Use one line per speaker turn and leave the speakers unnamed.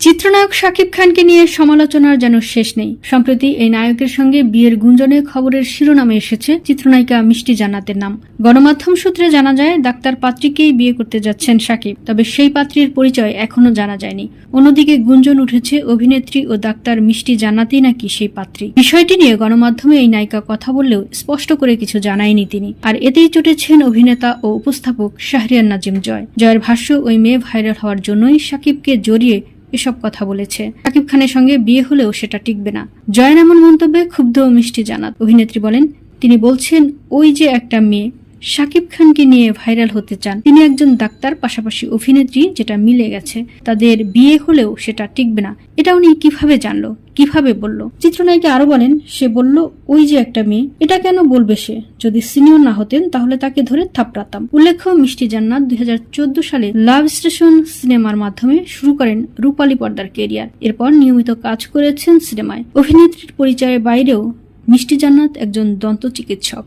চিত্রনায়ক শাকিব খানকে নিয়ে সমালোচনার যেন শেষ নেই। সম্প্রতি এই নায়কের সঙ্গে বিয়ের গুঞ্জনে খবরের শিরোনামে এসেছে চিত্রনায়িকা মিষ্টি জান্নাতের নাম। গণমাধ্যম সূত্রে জানা যায়, ডাক্তার পাত্রীকেই বিয়ে করতে যাচ্ছেন শাকিব, তবে সেই পাত্রীর পরিচয় এখনও জানা যায়নি। অন্যদিকে গুঞ্জন উঠেছে, অভিনেত্রী ও ডাক্তার মিষ্টি জান্নাতই নাকি সেই পাত্রী। বিষয়টি নিয়ে গণমাধ্যমে এই নায়িকা কথা বললেও স্পষ্ট করে কিছু জানায়নি তিনি। আর এতেই চটেছেন অভিনেতা ও উপস্থাপক শাহরিয়ার নাজিম জয়। জয়ের ভাষ্য, ওই মেয়ে ভাইরাল হওয়ার জন্যই শাকিবকে জড়িয়ে এসব কথা বলেছে। শাকিব খানের সঙ্গে বিয়ে হলেও সেটা টিকবে না। জয়ের এমন মন্তব্যে ক্ষুব্ধ মিষ্টি জানাত। অভিনেত্রী বলেন, তিনি বলছেন, ওই যে একটা মেয়ে শাকিব খানকে নিয়ে ভাইরাল হতে চান। তিনি একজন ডাক্তার, পাশাপাশি অভিনেত্রী, যেটা মিলে গেছে। তাদের বিয়ে হলেও সেটা টিকবে না। এটা উনি কীভাবে জানলো? কীভাবে বলল? চিত্রনায়িকা আরও বলেন, সে বলল, ওই যে একটা মেয়ে। এটা কেন বলবে সে? যদি সিনিয়র না হতেন, তাহলে তাকে ধরে থাপড়াতাম। উল্লেখ্য, মিষ্টি জান্নাত দুই হাজার চোদ্দ সালে লাভ স্টেশন সিনেমার মাধ্যমে শুরু করেন রূপালী পর্দার কেরিয়ার। এরপর নিয়মিত কাজ করেছেন সিনেমায়। অভিনেত্রীর পরিচয়ের বাইরেও মিষ্টি জান্নাত একজন দন্ত চিকিৎসক